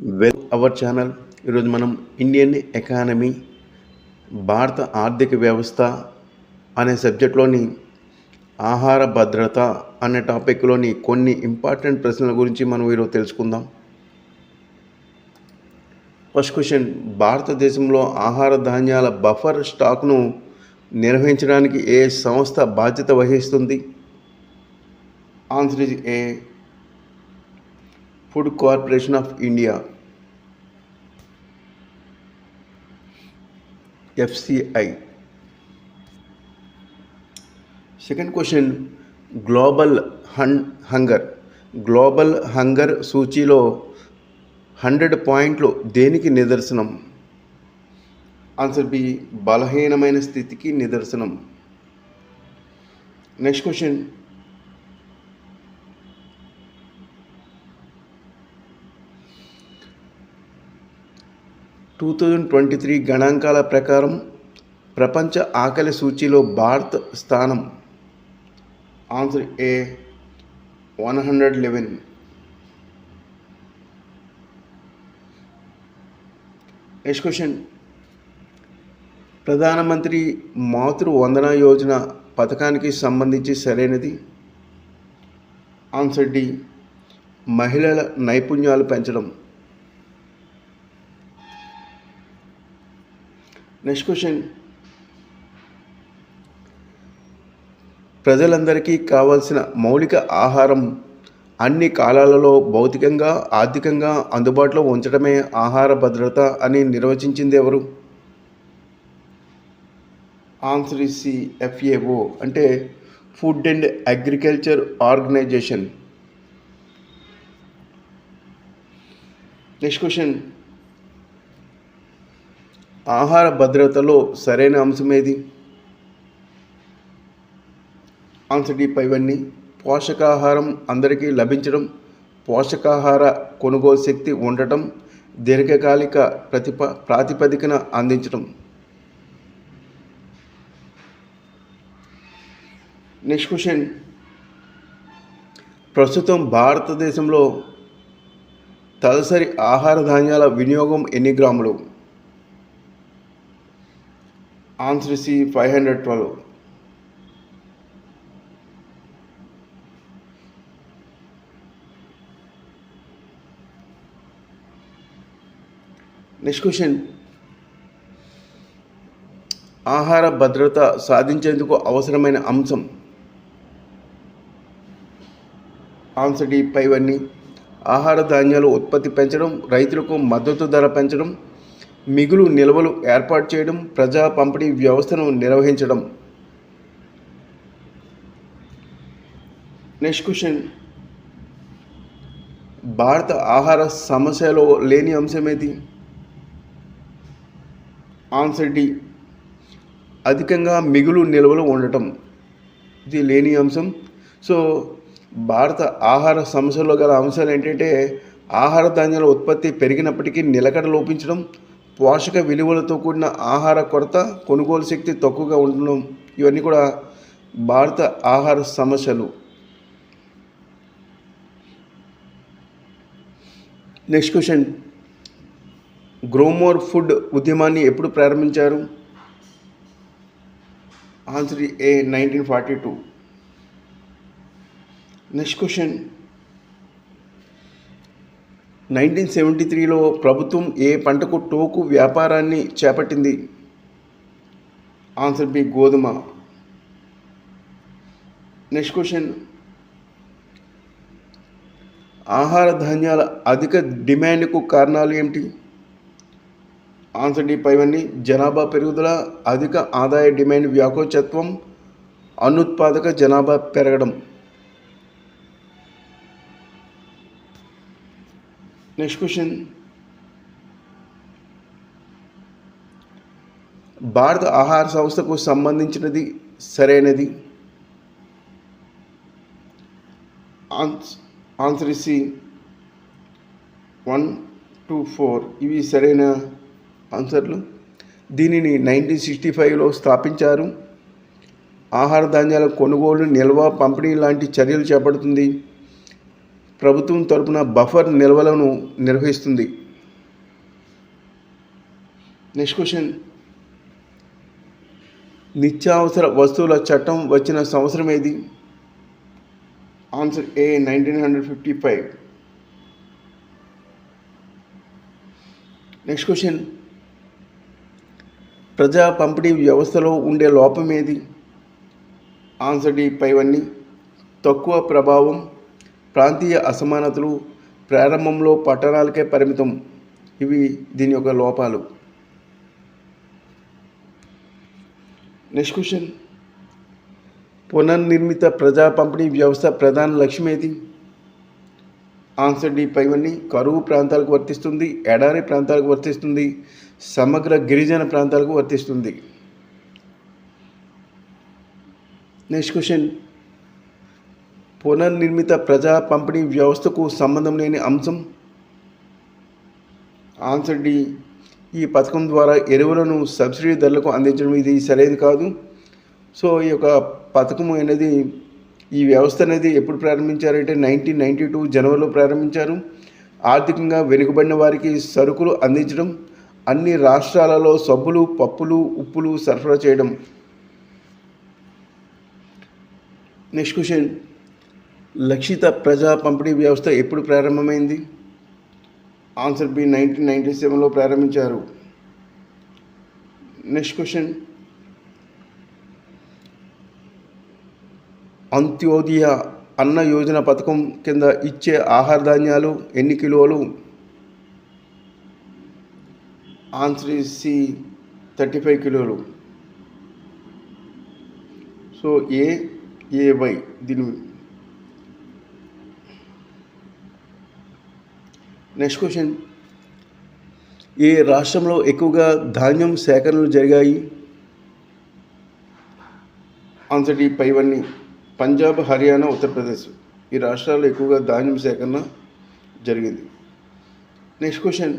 Well our channel ఈరోజు మనం Indian economy భారత ఆర్థిక వ్యవస్థ అనే సబ్జెక్ట్లోని ఆహార భద్రత అనే టాపిక్లోని కొన్ని ఇంపార్టెంట్ ప్రశ్నల గురించి మనం ఈరోజు తెలుసుకుందాం. ఫస్ట్ క్వశ్చన్ భారతదేశంలో ఆహార ధాన్యాల బఫర్ స్టాక్ను నిర్వహించడానికి ఏ సంస్థ బాధ్యత వహిస్తుంది? Answer is A food corporation of India FCI second question global hun hunger global hunger సూచీలో హండ్రెడ్ పాయింట్లు దేనికి నిదర్శనం? ఆన్సర్ బి బలహీనమైన స్థితికి నిదర్శనం. Next question two thousand twenty three గణాంకాల ప్రకారం ప్రపంచ ఆకలి సూచీలో భారత్ స్థానం answer A one hundred eleven next question ప్రధానమంత్రి మాతృ వందన యోజన పథకానికి సంబంధించి సరైనది? ఆన్సర్ డి మహిళల నైపుణ్యాలు పెంచడం. నెక్స్ట్ క్వశ్చన్ ప్రజలందరికీ కావాల్సిన మౌలిక ఆహారం అన్ని కాలాలలో భౌతికంగా ఆర్థికంగా అందుబాటులో ఉంచడమే ఆహార భద్రత అని నిర్వచించింది ఎవరు? ఆన్సర్ సి ఎఫ్ఏఓ అంటే food and agriculture organisation next question ఆహార భద్రతలో సరైన అంశం ఏది? ఆన్సర్ డి పైవన్నీ పోషకాహారం అందరికీ లభించడం పోషకాహార కొనుగోలు శక్తి ఉండటం దీర్ఘకాలిక ప్రతిప ప్రాతిపదికన అందించడం నెక్స్ట్ క్వశ్చన్ ప్రస్తుతం భారతదేశంలో తలసరి ఆహార ధాన్యాల వినియోగం ఎన్ని గ్రాములు? Answer C five hundred twelve. Next question ఆహార భద్రత సాధించేందుకు అవసరమైన అంశం. ఆన్సర్ డి పైవన్నీ ఆహార ధాన్యాలు ఉత్పత్తి పెంచడం రైతులకు మద్దతు ధర పెంచడం మిగులు నిల్వలు ఏర్పాటు చేయడం ప్రజా పంపిణీ వ్యవస్థను నిర్వహించడం. Next question. భారత ఆహార సమస్యలో లేని అంశం ఏది? Answer D. అధికంగా మిగులు నిల్వలు ఉండటం. ఇది లేని అంశం. సో భారత ఆహార సమస్యలో గల అంశాలు ఏంటంటే ఆహార ధాన్యాల ఉత్పత్తి పెరిగినప్పటికీ నిలకడ లోపించడం పోషక విలువలతో కూడిన ఆహార కొరత కొనుగోలు శక్తి తక్కువగా ఉండడం ఇవన్నీ కూడా భారత ఆహార సమస్యలు. నెక్స్ట్ క్వశ్చన్ గ్రోమోర్ ఫుడ్ ఉద్యమాన్ని ఎప్పుడు ప్రారంభించారు? Answer A nineteen forty two next question nineteen seventy త్రీలో ప్రభుత్వం ఏ పంటకు టోకు వ్యాపారాన్ని చేపట్టింది? ఆన్సర్ బి గోధుమ. Next question. ఆహార ధాన్యాల అధిక డిమాండ్కు కారణాలు ఏమిటి? ఆన్సర్ డి పైవన్నీ. జనాభా పెరుగుదల అధిక ఆదాయ డిమాండ్ వ్యాకోచత్వం అనుత్పాదక జనాభా పెరగడం. నెక్స్ట్ క్వశ్చన్ భారత ఆహార సంస్థకు సంబంధించినది సరైనది? Answer C one two four ఇవి సరైన ఆన్సర్లు. దీనిని నైన్టీన్ సిక్స్టీ ఫైవ్లో స్థాపించారు. ఆహార ధాన్యాల కొనుగోలు నిల్వ పంపిణీ లాంటి చర్యలు చేపడుతుంది. ప్రభుత్వం తరపున బఫర్ నిల్వలను నిర్వహిస్తుంది. Next question. నిత్యావసర వస్తువుల చట్టం వచ్చిన సంవత్సరం ఏది? Answer A nineteen hundred fifty five. Next question. ప్రజా పంపిణీ వ్యవస్థలో ఉండే లోపం ఏది? ఆన్సర్ డి పైవన్నీ. తక్కువ ప్రభావం ప్రాంతీయ అసమానతలు ప్రారంభంలో పట్టణాలకే పరిమితం. ఇవి దీని యొక్క లోపాలు. Next question. పునర్నిర్మిత ప్రజా పంపిణీ వ్యవస్థ ప్రధాన లక్ష్యం ఏది? ఆన్సర్ డి పైవన్నీ. కరువు ప్రాంతాలకు వర్తిస్తుంది ఎడారి ప్రాంతాలకు వర్తిస్తుంది సమగ్ర గిరిజన ప్రాంతాలకు వర్తిస్తుంది. Next question. పునర్నిర్మిత ప్రజా పంపిణీ వ్యవస్థకు సంబంధం లేని అంశం? Answer D. ఈ పథకం ద్వారా ఎరువులను సబ్సిడీ ధరలకు అందించడం ఇది సరైనది కాదు. సో ఈ యొక్క పథకం అనేది ఈ వ్యవస్థ అనేది ఎప్పుడు ప్రారంభించారంటే నైన్టీన్ నైంటీ టూ జనవరిలో ప్రారంభించారు. ఆర్థికంగా వెనుకబడిన వారికి సరుకులు అందించడం అన్ని రాష్ట్రాలలో సబ్బులు పప్పులు ఉప్పులు సరఫరా చేయడం. Next question. లక్షిత ప్రజా పంపిణీ వ్యవస్థ ఎప్పుడు ప్రారంభమైంది? ఆన్సర్ బి నైన్టీన్ నైంటీ సెవెన్లో ప్రారంభించారు. Next question. అంత్యోదయ అన్న యోజన పథకం కింద ఇచ్చే ఆహార ధాన్యాలు ఎన్ని కిలోలు? ఆన్సర్ సి థర్టీ ఫైవ్ కిలోలు. సో ఏ ఏ వై దీని నెక్స్ట్ క్వశ్చన్ ఏ రాష్ట్రంలో ఎక్కువగా ధాన్యం సేకరణలు జరిగాయి? అంతటి పైవన్నీ పంజాబ్ హర్యానా ఉత్తరప్రదేశ్ ఈ రాష్ట్రాల్లో ఎక్కువగా ధాన్యం సేకరణ జరిగింది. నెక్స్ట్ క్వశ్చన్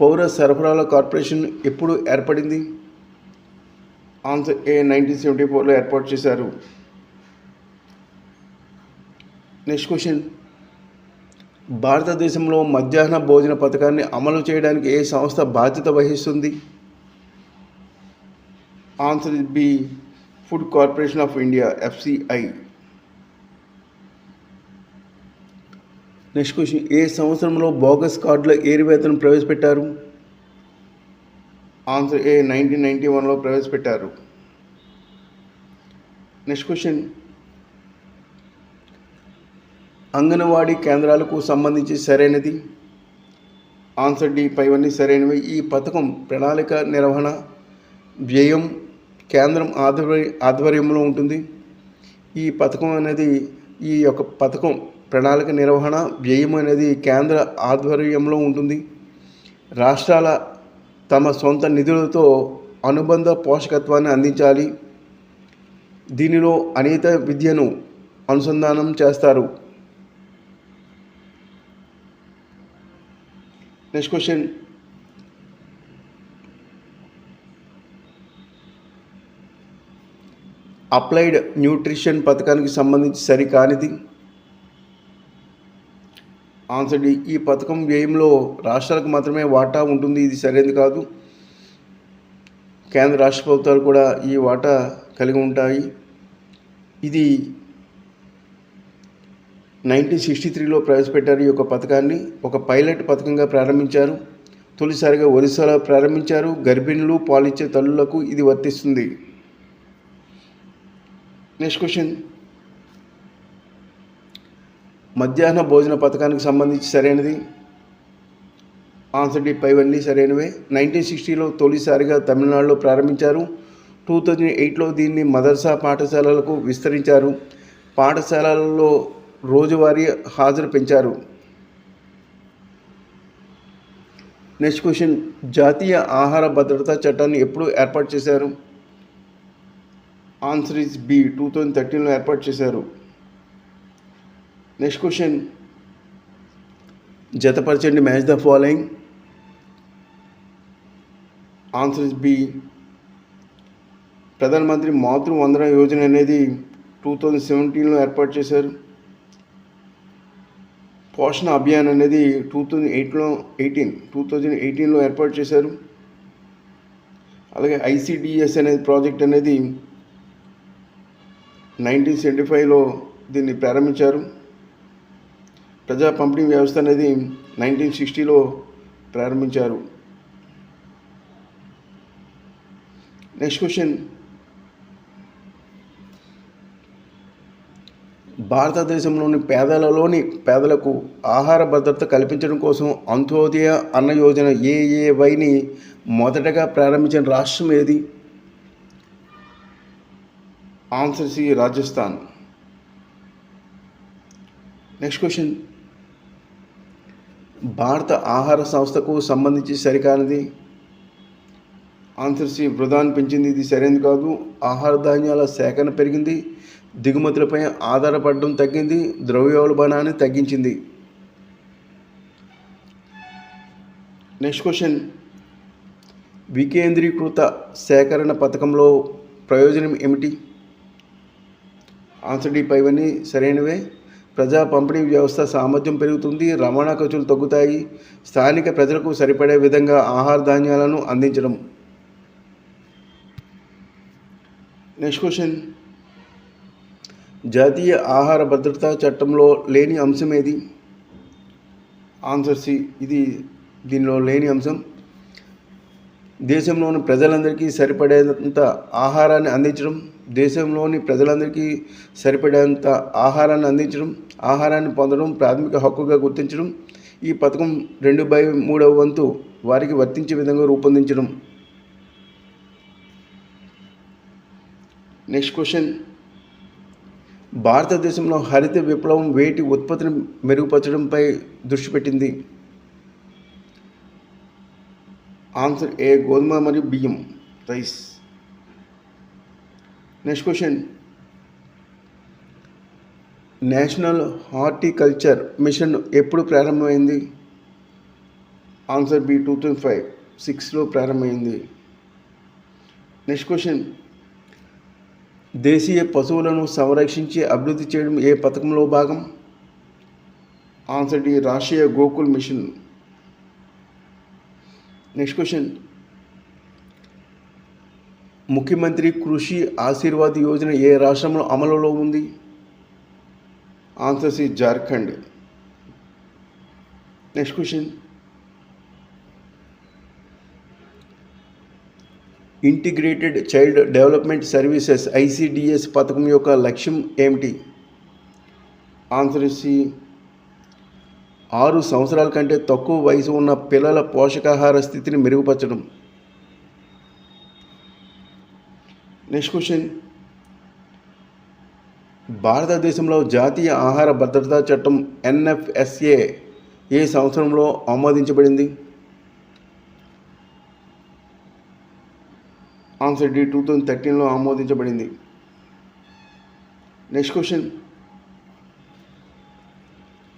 పౌర సరఫరాల కార్పొరేషన్ ఎప్పుడు ఏర్పడింది? ఆన్సర్ ఏ నైన్టీన్ సెవెంటీ ఫోర్లో ఏర్పాటు చేశారు. నెక్స్ట్ క్వశ్చన్ భారతదేశంలో మధ్యాహ్న భోజన పథకాన్ని అమలు చేయడానికి ఏ సంస్థ బాధ్యత వహిస్తుంది? Answer is B food corporation of India FCI. Next question ఏ సంవత్సరంలో బోగస్ కార్డుల ఏరివేతను ప్రవేశపెట్టారు? ఆన్సర్ ఏ నైన్టీన్ నైంటీ వన్లో ప్రవేశపెట్టారు. నెక్స్ట్ క్వశ్చన్ అంగన్వాడీ కేంద్రాలకు సంబంధించి సరైనది? ఆన్సర్ డి పైవన్నీ సరైనవి. ఈ పథకం ప్రణాళిక నిర్వహణ వ్యయం కేంద్రం ఆధ్వర్య ఆధ్వర్యంలో ఉంటుంది. ఈ పథకం అనేది ఈ యొక్క పథకం ప్రణాళిక నిర్వహణ వ్యయం అనేది కేంద్ర ఆధ్వర్యంలో ఉంటుంది. రాష్ట్రాల తమ సొంత నిధులతో అనుబంధ పోషకత్వాన్ని అందించాలి. దీనిలో అనేక విద్యను అనుసంధానం చేస్తారు. నెక్స్ట్ క్వశ్చన్ అప్లైడ్ న్యూట్రిషన్ పథకానికి సంబంధించి సరికానిది? ఆన్సర్ డి ఈ పథకం వ్యయంలో రాష్ట్రాలకు మాత్రమే వాటా ఉంటుంది ఇది సరైనది కాదు. కేంద్ర రాష్ట్ర ప్రభుత్వాలు కూడా ఈ వాటా కలిగి ఉంటాయి. ఇది నైన్టీన్ సిక్స్టీ త్రీలో ప్రవేశపెట్టారు ఈ యొక్క పథకాన్ని. ఒక పైలట్ పథకంగా ప్రారంభించారు. తొలిసారిగా ఒరిస్సాలో ప్రారంభించారు. గర్భిణులు పాలిచ్చే తల్లులకు ఇది వర్తిస్తుంది. నెక్స్ట్ క్వశ్చన్ మధ్యాహ్న భోజన పథకానికి సంబంధించి సరైనది? ఆన్సర్ డి పైవన్నీ సరైనవే. నైన్టీన్ సిక్స్టీలో తొలిసారిగా తమిళనాడులో ప్రారంభించారు. టూ థౌజండ్ ఎయిట్లో దీన్ని మదర్సా పాఠశాలలకు విస్తరించారు. పాఠశాలల్లో రోజువారీ హాజరు పెంచారు. నెక్స్ట్ క్వశ్చన్ జాతీయ ఆహార భద్రతా చట్టాన్ని ఎప్పుడు ఏర్పాటు చేశారు? Answer is B two thousand థర్టీన్లో ఏర్పాటు చేశారు. Next question జతపరచండి match the following answer is B ప్రధానమంత్రి మాతృ వందన యోజన అనేది టూ థౌజండ్ సెవెంటీన్లో ఏర్పాటు చేశారు. పోషణ అభియాన్ అనేది టూ థౌజండ్ ఎయిట్లో ఎయిటీన్ టూ థౌజండ్ ఎయిటీన్లో ఏర్పాటు చేశారు. అలాగే ఐసిడిఎస్ అనేది ప్రాజెక్ట్ అనేది నైన్టీన్ సెవెంటీ ఫైవ్లో దీన్ని ప్రారంభించారు. ప్రజా పంపిణీ వ్యవస్థ అనేది నైన్టీన్ సిక్స్టీలో ప్రారంభించారు. నెక్స్ట్ క్వశ్చన్ భారతదేశంలోని పేదలలోని పేదలకు ఆహార భద్రత కల్పించడం కోసం అంత్యోదయ అన్న యోజన ఏఏవైని మొదటగా ప్రారంభించిన రాష్ట్రం ఏది? Answer C Rajasthan. Next question భారత ఆహార సంస్థకు సంబంధించి సరికానిది? ఆన్సర్ సి వృధాన్ని పెంచింది. ఇది సరైనది కాదు. ఆహార ధాన్యాల సేకరణ పెరిగింది. దిగుమతులపై ఆధారపడడం తగ్గింది ద్రవ్యోల్బణాన్ని తగ్గించింది. Next question. వికేంద్రీకృత సేకరణ పథకంలో ప్రయోజనం ఏమిటి? ఆన్సర్ డి పైవన్నీ సరైనవే. ప్రజా పంపిణీ వ్యవస్థ సామర్థ్యం పెరుగుతుంది రవాణా ఖర్చులు తగ్గుతాయి స్థానిక ప్రజలకు సరిపడే విధంగా ఆహార ధాన్యాలను అందించడం. Next question. జాతీయ ఆహార భద్రతా చట్టంలో లేని అంశం ఏది? ఆన్సర్ సి ఇది దీనిలో లేని అంశం. దేశంలోని ప్రజలందరికీ సరిపడేంత ఆహారాన్ని అందించడం దేశంలోని ప్రజలందరికీ సరిపడేంత ఆహారాన్ని అందించడం ఆహారాన్ని పొందడం ప్రాథమిక హక్కుగా గుర్తించడం ఈ పథకం రెండు బై మూడవ వంతు వారికి వర్తించే విధంగా రూపొందించడం. నెక్స్ట్ క్వశ్చన్ భారతదేశంలో హరిత విప్లవం వేటి ఉత్పత్తిని మెరుగుపరచడంపై దృష్టి పెట్టింది? ఆన్సర్ ఏ గోధుమ మరియు బియ్యం? Rice. Next question. National horticulture mission ఎప్పుడు ప్రారంభమైంది? Answer B two thousand five సిక్స్లో ప్రారంభమైంది. Next question. దేశీయ పశువులను సంరక్షించి అభివృద్ధి చేయడం ఏ పథకంలో భాగం? Answer D Rashtriya Gokul mission. Next question. Mukhyamantri Krishi Ashirwad Yojana ఏ రాష్ట్రంలో అమలులో ఉంది? Answer C Jharkhand. Next question. Integrated child development services ICDS పథకం యొక్క లక్ష్యం ఏమిటి? ఆన్సర్ సి ఆరు సంవత్సరాల కంటే తక్కువ వయసు ఉన్న పిల్లల పోషకాహార స్థితిని మెరుగుపరచడం. నెక్స్ట్ క్వశ్చన్ భారతదేశంలో జాతీయ ఆహార భద్రతా చట్టం ఎన్ఎఫ్ఎస్ఏ ఏ సంవత్సరంలో ఆమోదించబడింది? ఆన్సర్ డి టూ థౌజండ్ థర్టీన్లో ఆమోదించబడింది. నెక్స్ట్ క్వశ్చన్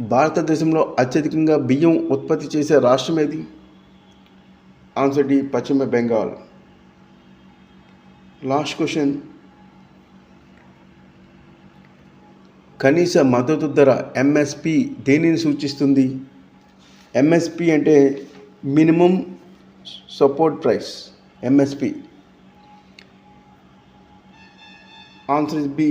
భారతదేశంలో అత్యధికంగా బియ్యం ఉత్పత్తి చేసే రాష్ట్రం ఏది? ఆన్సర్ డి పశ్చిమ బెంగాల్ లాస్ట్ క్వశ్చన్ కనీస మద్దతు ధర ఎంఎస్పి దేనిని సూచిస్తుంది? ఎంఎస్పి అంటే minimum support price MSP answer is B.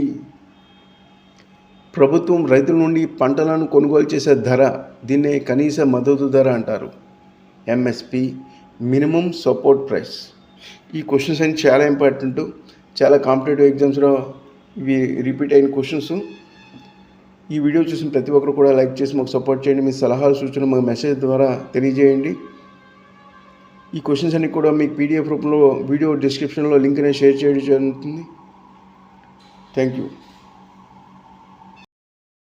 ప్రభుత్వం రైతుల నుండి పంటలను కొనుగోలు చేసే ధర దీన్నే కనీస మద్దతు ధర అంటారు. MSP minimum support price. ఈ క్వశ్చన్స్ అన్ని చాలా ఇంపార్టెంట్. చాలా కాంపిటేటివ్ ఎగ్జామ్స్లో ఇవి రిపీట్ అయిన క్వశ్చన్స్. ఈ వీడియో చూసిన ప్రతి ఒక్కరు కూడా లైక్ చేసి మాకు సపోర్ట్ చేయండి. మీ సలహాలు సూచనలు మాకు మెసేజ్ ద్వారా తెలియజేయండి. ఈ క్వశ్చన్స్ అన్ని కూడా మీకు పీడిఎఫ్ రూపంలో వీడియో డిస్క్రిప్షన్లో లింక్ అనేది షేర్ చేయడం జరుగుతుంది. Thank you.